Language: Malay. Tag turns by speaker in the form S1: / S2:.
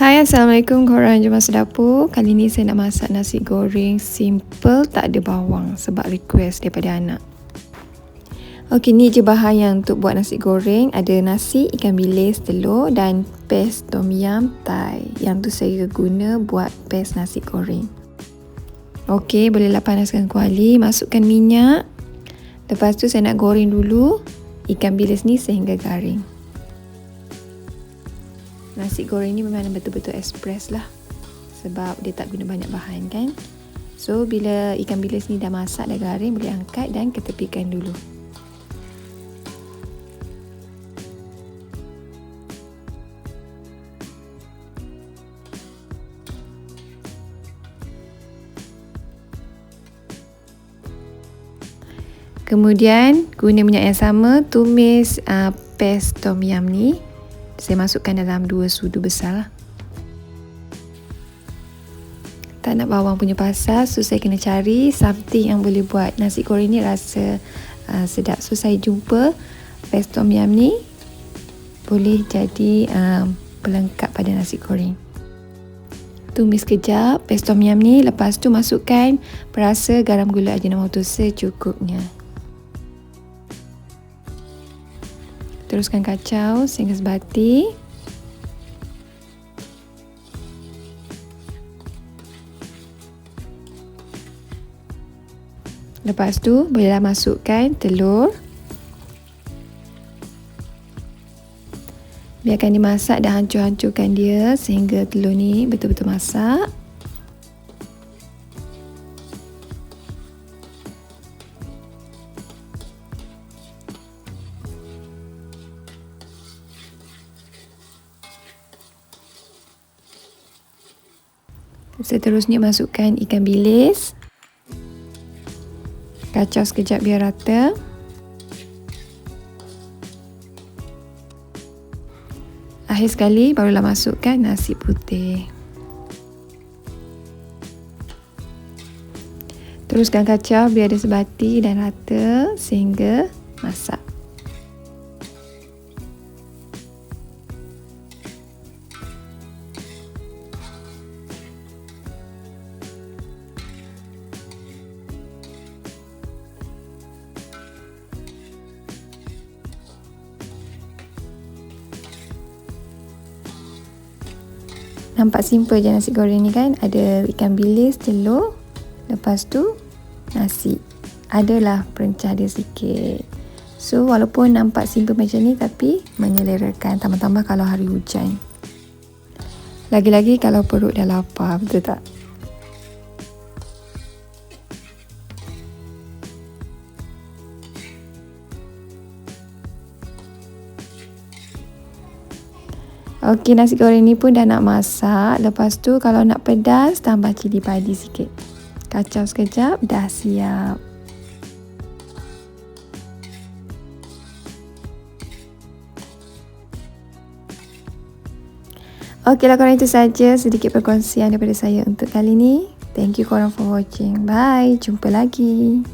S1: Hai Assalamualaikum. Korang jom masuk dapur. Kali ni saya nak masak nasi goreng simple tak ada bawang Sebab request daripada anak. Ok ni je bahan yang untuk buat nasi goreng. Ada nasi, ikan bilis, telur dan paste tom yum thai. Yang tu saya guna buat paste nasi goreng. Ok bolehlah panaskan kuali Masukkan minyak. Lepas tu saya nak goreng dulu Ikan bilis ni sehingga garing nasi goreng ni memang betul-betul express lah. Sebab dia tak guna banyak bahan kan? So bila ikan bilis ni dah masak dah garing boleh angkat dan ketepikan dulu. Kemudian guna minyak yang sama tumis uh, paste tom yum ni saya masukkan dalam dua sudu besar lah. Tak nak bawang punya pasal, so saya kena cari something yang boleh buat nasi goreng ni rasa uh, sedap. So saya jumpa paste tom ni boleh jadi uh, pelengkap pada nasi goreng. Tumis kejap paste tom ni, lepas tu masukkan perasa garam gula ajinomoto secukupnya. Teruskan kacau sehingga sebati. Lepas tu bolehlah masukkan telur. Biarkan dimasak dan hancur-hancurkan dia sehingga telur ni betul-betul masak. Seterusnya masukkan ikan bilis. Kacau sekejap biar rata. Akhir sekali barulah masukkan nasi putih. Teruskan kacau biar dia sebati dan rata sehingga masak. Nampak simple je nasi goreng ni kan. Ada ikan bilis, telur. Lepas tu nasi. Adalah perencah dia sikit. So walaupun nampak simple macam ni tapi menyelerakan. Tambah-tambah kalau hari hujan. Lagi-lagi kalau perut dah lapar. Betul tak? Okey, nasi goreng ni pun dah nak masak. Lepas tu kalau nak pedas, tambah cili padi sikit. Kacau sekejap, dah siap. Okeylah korang itu saja sedikit perkongsian daripada saya untuk kali ni. Thank you korang for watching. Bye. Jumpa lagi.